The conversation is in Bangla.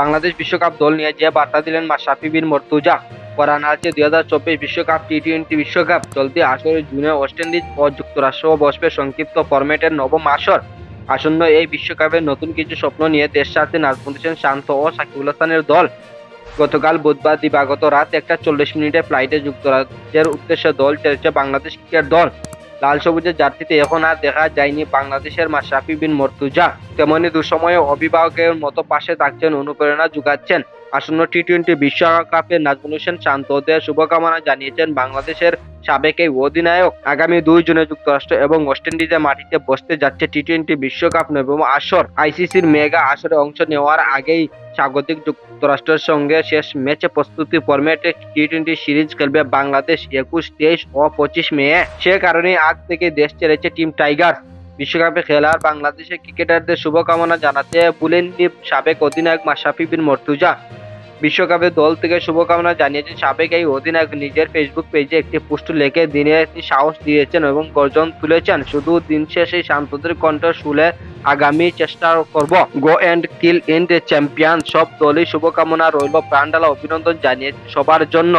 বাংলাদেশ বিশ্বকাপ দল নিয়ে যে বার্তা দিলেন মাশরাফি বিন মর্তুজা করান আছে দুই হাজার চব্বিশ বিশ্বকাপ টি টোয়েন্টি বিশ্বকাপ চলতি আসরে জুনে ওয়েস্ট ইন্ডিজ ও যুক্তরাষ্ট্র বসবে সংক্ষিপ্ত ফরম্যাটের নবম আসর। আসন্ন এই বিশ্বকাপের নতুন কিছু স্বপ্ন নিয়ে দেশ ছাড়তে নাজমুল হোসেন, শান্ত ও সাকিবুল হাসানের দল। গতকাল বুধবার দিবাগত রাত একটা চল্লিশ মিনিটে ফ্লাইটে যুক্তরাজ্যের উদ্দেশ্যে দল ছেড়েছে বাংলাদেশ ক্রিকেট দল। লাল সবুজের জার্সিতে এখন আর দেখা যায়নি বাংলাদেশের মাশরাফি বিন মর্তুজা। তেমনি দুঃসময়ে অভিভাবকের মতো পাশে থাকছেন, অনুপ্রেরণা যোগাচ্ছেন। আসন্ন টি টোয়েন্টি বিশ্বকাপে নাজমুল হোসেন শান্তদের শুভকামনা জানিয়েছেন বাংলাদেশের সাবেক এই অধিনায়ক। আগামী দুই জুনে যুক্তরাষ্ট্র এবং ওয়েস্ট ইন্ডিজের মাটিতে বসতে যাচ্ছে টি টোয়েন্টি বিশ্বকাপ নবম আসর। আইসিসির মেগা আসরে অংশ নেওয়ার আগেই স্বাগতিক যুক্তরাষ্ট্রের সঙ্গে শেষ ম্যাচে প্রস্তুতি ফরম্যাটে টি টোয়েন্টি সিরিজ খেলবে বাংলাদেশ একুশ, তেইশ ও পঁচিশ মে। সে কারণে আজ থেকে দেশ ছেড়েছে টিম টাইগার বিশ্বকাপে খেলার বাংলাদেশের ক্রিকেটারদের শুভকামনা জানাতে বুলেন্ডিপ সাবেক অধিনায়ক মাশরাফি বিন মর্তুজা বিশ্বকাপে দল থেকে শুভকামনা জানিয়েছেন সাবেক এই অধিনায়ক নিজের ফেসবুক পেজে একটি পোস্ট লিখে দিনে একটি সাহস দিয়েছেন এবং গর্জন তুলেছেন। শুধু দিন শেষে সাম্প্রতিক কণ্ঠ শুলে আগামী চেষ্টা করব। গো এন্ড কিল ইন্ড চ্যাম্পিয়ন সব দলই শুভকামনা রইল। প্রাণডালা অভিনন্দন জানিয়ে সবার জন্য।